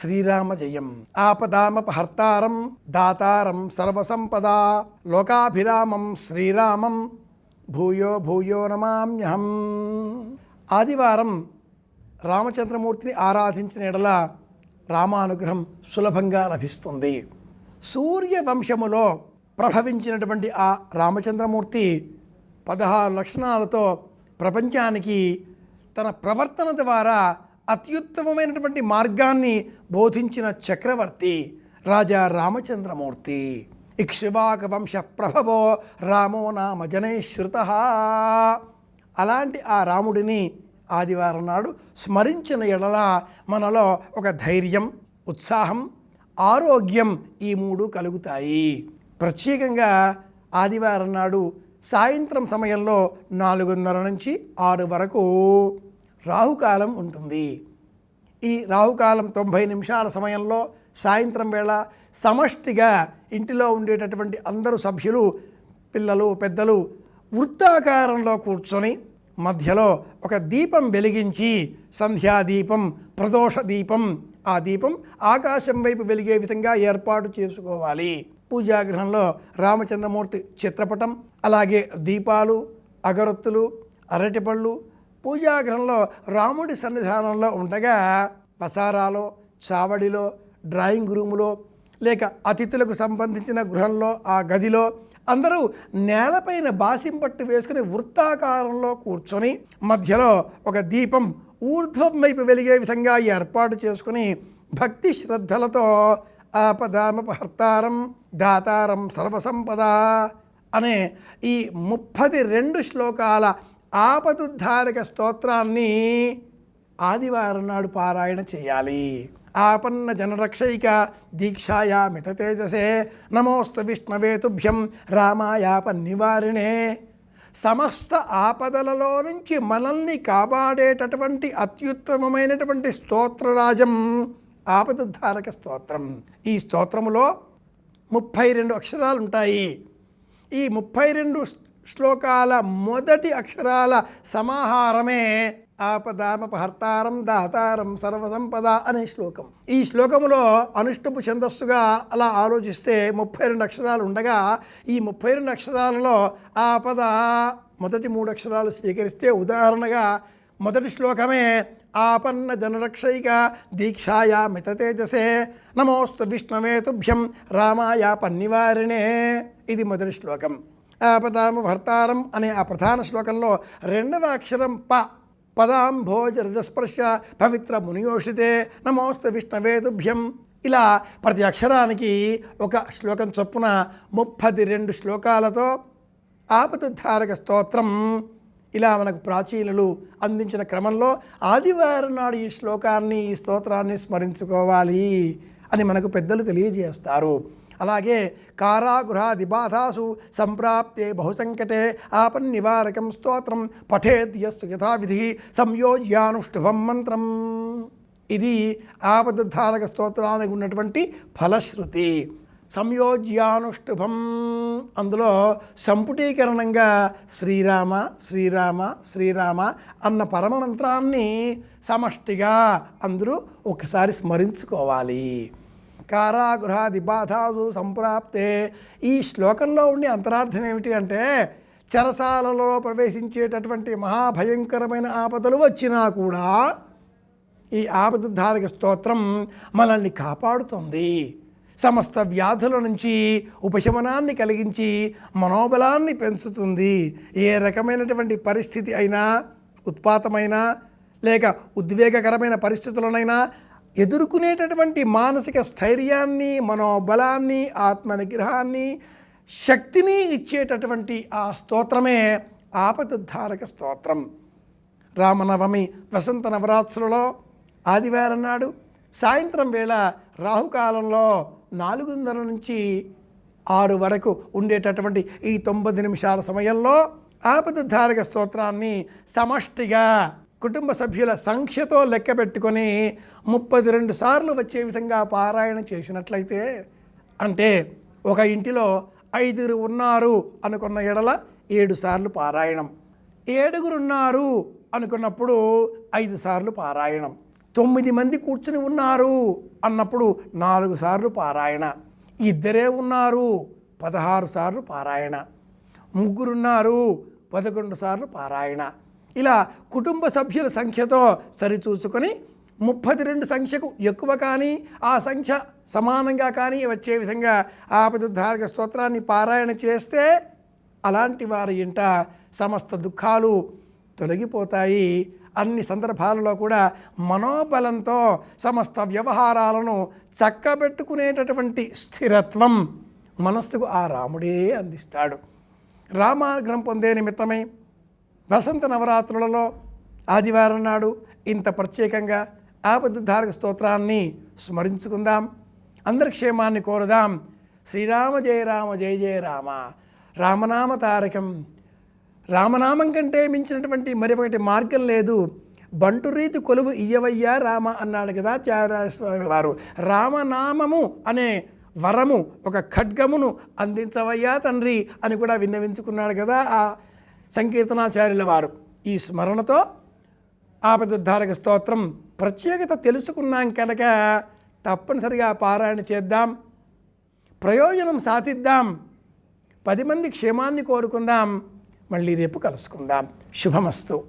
శ్రీరామ జయం ఆపదామపహర్తారం దాతారం సర్వసంపదా లోకాభిరామం శ్రీరామం భూయో భూయో నమామ్యహం. ఆదివారం రామచంద్రమూర్తిని ఆరాధించిన ఎడల రామానుగ్రహం సులభంగా లభిస్తుంది. సూర్యవంశములో ప్రభవించినటువంటి ఆ రామచంద్రమూర్తి పదహారు లక్షణాలతో ప్రపంచానికి తన ప్రవర్తన ద్వారా అత్యుత్తమమైనటువంటి మార్గాన్ని బోధించిన చక్రవర్తి రాజా రామచంద్రమూర్తి. ఇక్ష్వాక వంశ ప్రభవో రామో నామ జనేశ్రుత అలాంటి ఆ రాముడిని ఆదివారం నాడు స్మరించిన ఎడల మనలో ఒక ధైర్యం ఉత్సాహం ఆరోగ్యం ఈ మూడు కలుగుతాయి. ప్రత్యేకంగా ఆదివారం నాడు సాయంత్రం సమయంలో నాలుగున్నర నుంచి ఆరు వరకు రాహుకాలం ఉంటుంది. ఈ రాహుకాలం తొంభై నిమిషాల సమయంలో సాయంత్రం వేళ సమష్టిగా ఇంటిలో ఉండేటటువంటి అందరు సభ్యులు పిల్లలు పెద్దలు వృత్తాకారంలో కూర్చొని మధ్యలో ఒక దీపం వెలిగించి సంధ్యాదీపం ప్రదోష దీపం ఆ దీపం ఆకాశం వైపు వెలిగే విధంగా ఏర్పాటు చేసుకోవాలి. పూజాగృహంలో రామచంద్రమూర్తి చిత్రపటం అలాగే దీపాలు అగరొత్తులు అరటిపళ్ళు పూజాగ్రహంలో రాముడి సన్నిధానంలో ఉండగా పసారాలో చావడిలో డ్రాయింగ్ రూములో లేక అతిథులకు సంబంధించిన గృహంలో ఆ గదిలో అందరూ నేలపైన బాసింపట్టు వేసుకుని వృత్తాకారంలో కూర్చొని మధ్యలో ఒక దీపం ఊర్ధ్వం వైపు వెలిగే విధంగా ఏర్పాటు చేసుకుని భక్తి శ్రద్ధలతో ఆపదామపహర్తారం దాతారం సర్వసంపద అనే ఈ ముప్పది రెండు శ్లోకాల ఆపదుద్ధారక స్తోత్రాన్ని ఆదివారం నాడు పారాయణ చేయాలి. ఆపన్న జనరక్షైక దీక్షాయా మిత తేజసే. నమోస్తు విష్ణవేతుభ్యం రామాయాప నివారిణే. సమస్త ఆపదలలో నుంచి మనల్ని కాపాడేటటువంటి అత్యుత్తమమైనటువంటి స్తోత్రరాజం ఆపదుద్ధారక స్తోత్రం. ఈ స్తోత్రములో ముప్పై రెండు అక్షరాలు ఉంటాయి ఈ ముప్పై రెండు శ్లోకాల మొదటి అక్షరాల సమాహారమే ఆపదామపహర్తారం దాతారం సర్వసంపద అనే శ్లోకం. ఈ శ్లోకములో అనుష్టుపు ఛందస్సుగా అలా ఆలోచిస్తే ముప్పై రెండు అక్షరాలు ఉండగా ఈ ముప్పై రెండు అక్షరాలలో ఆపద మొదటి మూడు అక్షరాలు స్వీకరిస్తే ఉదాహరణగా మొదటి శ్లోకమే ఆపన్న జనరక్షైక దీక్షాయా మితతేజసే నమోస్తు విష్ణవేతుభ్యం రామాయ పన్నివారిణే. ఇది మొదటి శ్లోకం. ఆపదామ భర్తారం అనే ఆ ప్రధాన శ్లోకంలో రెండవ అక్షరం ప పదాంభోజ హృదస్పర్శ పవిత్ర మునియోషితే నమోస్తు విష్ణవేదుభ్యం. ఇలా ప్రతి అక్షరానికి ఒక శ్లోకం చొప్పున ముప్పది రెండు శ్లోకాలతో ఆపతుద్ధారక స్తోత్రం. ఇలా మనకు ప్రాచీనులు అందించిన క్రమంలో ఆదివారం నాడు ఈ శ్లోకాన్ని ఈ స్తోత్రాన్ని స్మరించుకోవాలి అని మనకు పెద్దలు తెలియజేస్తారు. అలాగే కారాగృహాది బాధాసు సంప్రాప్తే బహుసంకటే ఆపన్నివారకం స్తోత్రం పఠేద్యస్తు యథావిధి సంయోజ్యానుష్ఠుభం మంత్రం. ఇది ఆపదుద్ధారక స్తోత్రానికి ఉన్నటువంటి ఫలశ్రుతి. సంయోజ్యానుష్ఠుభం అందులో సంపుటీకరణంగా శ్రీరామ శ్రీరామ శ్రీరామ అన్న పరమమంత్రాన్ని సమష్టిగా అందరూ ఒకసారి స్మరించుకోవాలి. కారాగృహాది బాధాసు సంప్రాప్తే. ఈ శ్లోకంలో ఉండే అంతరార్థం ఏమిటి అంటే చెరసాలలో ప్రవేశించేటటువంటి మహాభయంకరమైన ఆపదలు వచ్చినా కూడా ఈ ఆపదధారక స్తోత్రం మనల్ని కాపాడుతుంది. సమస్త వ్యాధుల నుంచి ఉపశమనాన్ని కలిగించి మనోబలాన్ని పెంచుతుంది. ఏ రకమైనటువంటి పరిస్థితి అయినా ఉత్పాతమైనా లేక ఉద్వేగకరమైన పరిస్థితులనైనా ఎదుర్కొనేటటువంటి మానసిక స్థైర్యాన్ని మనోబలాన్ని ఆత్మనిగ్రహాన్ని శక్తిని ఇచ్చేటటువంటి ఆ స్తోత్రమే ఆపదధారక స్తోత్రం. రామనవమి వసంత నవరాత్రులలో ఆదివారం నాడు సాయంత్రం వేళ రాహుకాలంలో నాలుగున్నర నుంచి ఆరు వరకు ఉండేటటువంటి ఈ తొంభై నిమిషాల సమయంలో ఆపదధారక స్తోత్రాన్ని సమష్టిగా కుటుంబ సభ్యుల సంఖ్యతో లెక్క పెట్టుకొని ముప్పది రెండు సార్లు వచ్చే విధంగా పారాయణ చేసినట్లయితే అంటే ఒక ఇంటిలో ఐదుగురు ఉన్నారు అనుకున్న ఎడల ఏడు సార్లు పారాయణం. ఏడుగురు ఉన్నారు అనుకున్నప్పుడు ఐదు సార్లు పారాయణం. తొమ్మిది మంది కూర్చుని ఉన్నారు అన్నప్పుడు నాలుగు సార్లు పారాయణ. ఇద్దరే ఉన్నారు పదహారు సార్లు పారాయణ. ముగ్గురున్నారు పదకొండు సార్లు పారాయణ. ఇలా కుటుంబ సభ్యుల సంఖ్యతో సరిచూసుకొని ముప్పది రెండు సంఖ్యకు ఎక్కువ కానీ ఆ సంఖ్య సమానంగా కానీ వచ్చే విధంగా ఆపదుద్ధారక స్తోత్రాన్ని పారాయణ చేస్తే అలాంటి వారి ఇంట సమస్త దుఃఖాలు తొలగిపోతాయి. అన్ని సందర్భాలలో కూడా మనోబలంతో సమస్త వ్యవహారాలను చక్కబెట్టుకునేటటువంటి స్థిరత్వం మనస్సుకు ఆ రాముడే అందిస్తాడు. రామానుగ్రహం పొందే నిమిత్తమై వసంత నవరాత్రులలో ఆదివారం నాడు ఇంత ప్రత్యేకంగా ఆపద్ధారక స్తోత్రాన్ని స్మరించుకుందాం. అందరి క్షేమాన్ని కోరుదాం. శ్రీరామ జయ రామ జయ జయ రామ. రామనామ తారకం. రామనామం కంటే మించినటువంటి మరొకటి మార్గం లేదు. బంటు రీతి కొలువు ఇయ్యవయ్యా రామ అన్నాడు కదా చారాస్వామి వారు. రామనామము అనే వరము ఒక ఖడ్గమును అందించవయ్యా తండ్రి అని కూడా విన్నవించుకున్నాడు కదా ఆ సంకీర్తనాచార్యుల వారు ఈ స్మరణతో ఆపదుద్ధారక స్తోత్రం ప్రత్యేకత తెలుసుకున్నాం కనుక తప్పనిసరిగా పారాయణ చేద్దాం. ప్రయోజనం సాధిద్దాం. పది మంది క్షేమాన్ని కోరుకుందాం. మళ్ళీ రేపు కలుసుకుందాం. శుభమస్తు.